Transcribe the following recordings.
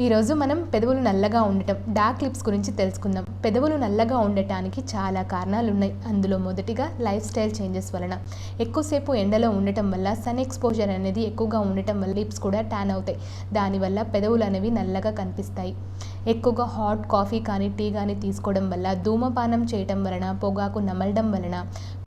ఈరోజు మనం పెదవులు నల్లగా ఉండటం డార్క్ లిప్స్ గురించి తెలుసుకుందాం. పెదవులు నల్లగా ఉండటానికి చాలా కారణాలు ఉన్నాయి అందులో మొదటిగా లైఫ్ స్టైల్ చేంజెస్ వలన. ఎక్కువసేపు ఎండలో ఉండటం వల్ల సన్ ఎక్స్పోజర్ అనేది ఎక్కువగా ఉండటం వల్ల లిప్స్ కూడా ట్యాన్ అవుతాయి. దానివల్ల పెదవులు అనేవి నల్లగా కనిపిస్తాయి. ఎక్కువగా హాట్ కాఫీ కానీ టీ కానీ తీసుకోవడం వల్ల ధూమపానం చేయటం వలన పొగాకు నమలడం వలన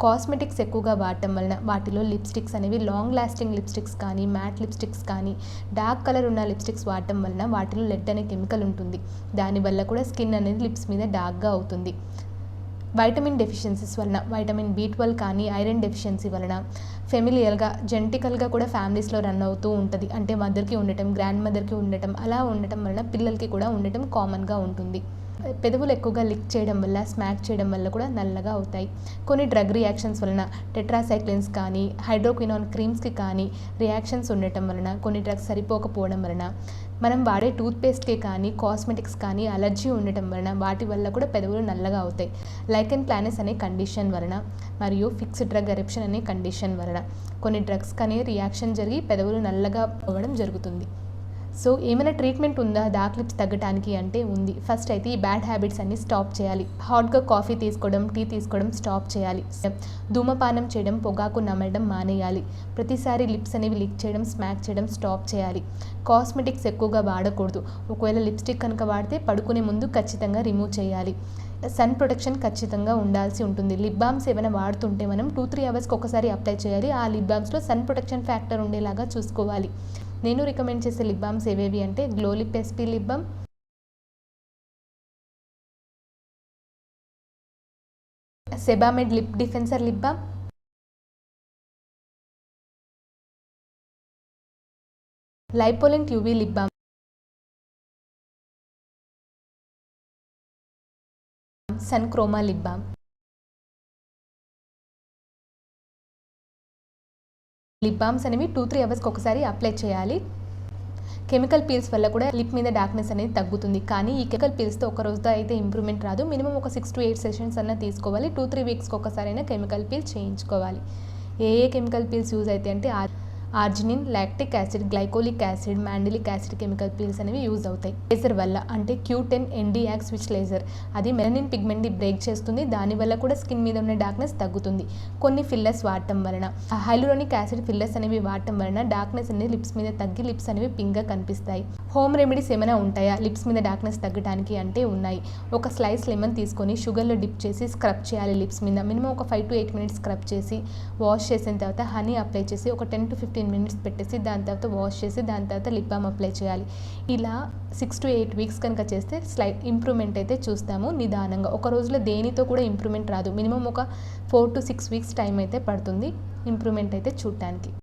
కాస్మెటిక్స్ ఎక్కువగా వాడటం వలన వాటిలో లిప్స్టిక్స్ అనేవి లాంగ్ లాస్టింగ్ లిప్స్టిక్స్ కానీ మ్యాట్ లిప్స్టిక్స్ కానీ డార్క్ కలర్ ఉన్న లిప్స్టిక్స్ వాడటం వలన వాటిలో లెడ్ అనే కెమికల్ ఉంటుంది. దానివల్ల కూడా స్కిన్ అనేది లిప్స్ మీద డార్క్గా అవుతుంది. వైటమిన్ డెఫిషియన్సీస్ వలన వైటమిన్ బి ట్వెల్వ్ కానీ ఐరన్ డెఫిషియన్సీ వలన ఫెమిలియల్గా జెంటికల్గా కూడా ఫ్యామిలీస్లో రన్ అవుతూ ఉంటుంది. అంటే మదర్కి ఉండటం గ్రాండ్ మదర్కి ఉండటం అలా ఉండటం వలన పిల్లలకి కూడా ఉండటం కామన్గా ఉంటుంది. పెదవులు ఎక్కువగా లిక్ చేయడం వల్ల స్మాక్ చేయడం వల్ల కూడా నల్లగా అవుతాయి. కొన్ని డ్రగ్ రియాక్షన్స్ వలన టెట్రాసైక్లిన్స్ కానీ హైడ్రోక్వినాన్ క్రీమ్స్కి కానీ రియాక్షన్స్ ఉండటం వలన కొన్ని డ్రగ్స్ సరిపోకపోవడం వలన మనం వాడే టూత్పేస్ట్కే కానీ కాస్మెటిక్స్ కానీ అలర్జీ ఉండటం వలన వాటి వల్ల కూడా పెదవులు నల్లగా అవుతాయి. లైకెన్ ప్లానెస్ అనే కండిషన్ వలన మరియు ఫిక్స్డ్ డ్రగ్ ఎరప్షన్ అనే కండిషన్ వలన. కొన్ని డ్రగ్స్ కానీ రియాక్షన్ జరిగి పెదవులు నల్లగా అవ్వడం జరుగుతుంది. సో ఏమైనా ట్రీట్మెంట్ ఉందా? డార్క్ లిప్స్ తగ్గడానికి అంటే ఉంది. ఫస్ట్ అయితే ఈ బ్యాడ్ హ్యాబిట్స్ అన్ని స్టాప్ చేయాలి. హాట్గా కాఫీ తీసుకోవడం టీ తీసుకోవడం స్టాప్ చేయాలి. ధూమపానం చేయడం పొగాకు నమలడం మానేయాలి. ప్రతిసారి లిప్స్ అనేవి లిక్ చేయడం స్మాక్ చేయడం స్టాప్ చేయాలి. కాస్మెటిక్స్ ఎక్కువగా వాడకూడదు. ఒకవేళ లిప్స్టిక్ కనుక వాడితే పడుకునే ముందు ఖచ్చితంగా రిమూవ్ చేయాలి. సన్ ప్రొటెక్షన్ ఖచ్చితంగా ఉండాల్సి ఉంటుంది. లిప్ బామ్స్ ఏమైనా వాడుతుంటే మనం టూ త్రీ అవర్స్కి ఒకసారి అప్లై చేయాలి. ఆ లిప్ బామ్స్లో సన్ ప్రొటెక్షన్ ఫ్యాక్టర్ ఉండేలాగా చూసుకోవాలి. నేను రికమెండ్ చేసే లిప్ బామ్స్ ఏవేవి అంటే glow lip SP lip balm Sebamed lip defender lip balm Lipolent UV lip balm sun Croma lip balm. Lip balms అనేవి టూ త్రీ అవర్స్కి ఒకసారి అప్లై చేయాలి. కెమికల్ పీల్స్ వల్ల కూడా లిప్ మీద డార్క్నెస్ అనేది తగ్గుతుంది. కానీ ఈ కెమికల్ పీల్స్తో ఒక రోజుతో అయితే ఇంప్రూవ్మెంట్ రాదు. మినిమం ఒక సిక్స్ టు ఎయిట్ సెషన్స్ అన్న తీసుకోవాలి. టూ త్రీ వీక్స్కి ఒకసారి అయినా కెమికల్ పీల్స్ చేయించుకోవాలి. ఏ ఏ కెమికల్ పీల్స్ యూజ్ అయితే అంటే arginine lactic acid glycolic acid mandelic acid chemical peels అనేవి యూజ్ అవుతాయి. లేజర్ వల్ల అంటే Q ten N D YAG switch laser. అది మెలనిన్ పిగ్మెంట్ని బ్రేక్ చేస్తుంది. దానివల్ల కూడా స్కిన్ మీద ఉన్న డార్క్నెస్ తగ్గుతుంది. కొన్ని ఫిల్లర్స్ వాడటం వలన హైలోనిక్ యాసిడ్ ఫిల్లర్స్ అనేవి వాడటం వలన డార్క్నెస్ అనేది లిప్స్ మీద తగ్గి లిప్స్ అనేవి పింక్గా కనిపిస్తాయి. హోమ్ రెమెడీస్ ఏమైనా ఉంటాయా? లిప్స్ మీద డార్క్నెస్ తగ్గడానికి అంటే ఉన్నాయి. ఒక స్లైస్ లెమన్ తీసుకొని షుగర్లో డిప్ చేసి స్క్రబ్ చేయాలి లిప్స్ మీద. మినిమం ఒక five to eight minutes scrub చేసి వాష్ చేసిన తర్వాత హనీ అప్లై చేసి ఒక ten to fifteen fifteen minutes పెట్టేసి దాని తర్వాత వాష్ చేసి దాని తర్వాత లిప్ బామ్ అప్లై చేయాలి. ఇలా సిక్స్ టు ఎయిట్ వీక్స్ కనుక చేస్తే స్లైట్ ఇంప్రూవ్మెంట్ అయితే చూస్తాము నిదానంగా. ఒక రోజులో దేనితో కూడా ఇంప్రూవ్మెంట్ రాదు. మినిమం ఒక four to six weeks time అయితే పడుతుంది ఇంప్రూవ్మెంట్ అయితే చూడటానికి.